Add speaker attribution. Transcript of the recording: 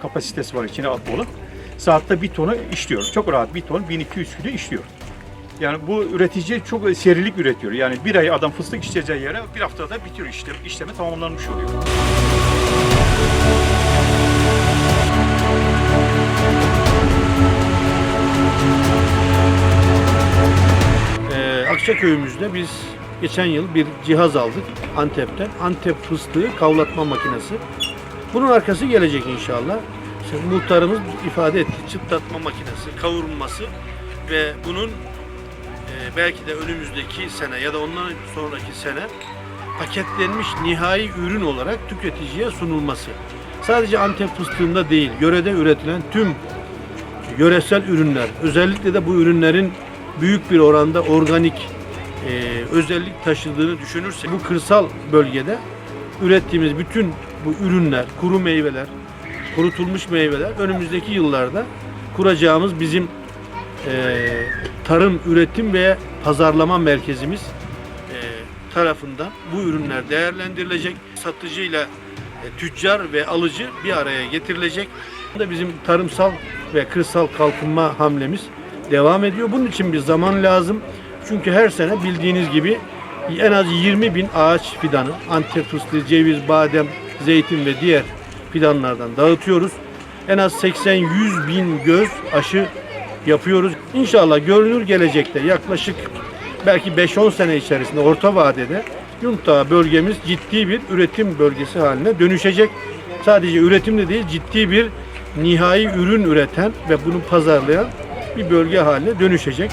Speaker 1: kapasitesi var içine at dolu. Saatte bir tonu işliyor. Çok rahat bir ton 1200 kilo işliyor. Yani bu üretici çok serilik üretiyor. Yani bir ay adam fıstık işleyeceği yere bir haftada bitiyor işlem, işlemi tamamlanmış oluyor.
Speaker 2: Ee, Akçaköy'ümüzde biz geçen yıl bir cihaz aldık Antep'ten. Antep fıstığı kavlatma makinesi. Bunun arkası gelecek inşallah. İşte muhtarımız ifade etti. Çıtlatma makinesi, kavurması ve bunun e, belki de önümüzdeki sene ya da ondan sonraki sene paketlenmiş nihai ürün olarak tüketiciye sunulması. Sadece Antep fıstığında değil, yörede üretilen tüm yöresel ürünler, özellikle de bu ürünlerin büyük bir oranda organik e, özellik taşıdığını düşünürsek bu kırsal bölgede ürettiğimiz bütün bu ürünler, kuru meyveler, kurutulmuş meyveler önümüzdeki yıllarda kuracağımız bizim e, tarım, üretim ve pazarlama merkezimiz e, tarafından bu ürünler değerlendirilecek. Satıcıyla e, tüccar ve alıcı bir araya getirilecek. Bu da bizim tarımsal ve kırsal kalkınma hamlemiz devam ediyor. Bunun için bir zaman lazım. Çünkü her sene bildiğiniz gibi en az 20 bin ağaç fidanı, fıstığı, ceviz, badem, zeytin ve diğer fidanlardan dağıtıyoruz. En az 80-100 bin göz aşı yapıyoruz. İnşallah görünür gelecekte yaklaşık belki 5-10 sene içerisinde orta vadede Yunta bölgemiz ciddi bir üretim bölgesi haline dönüşecek. Sadece üretimde değil ciddi bir nihai ürün üreten ve bunu pazarlayan bir bölge haline dönüşecek.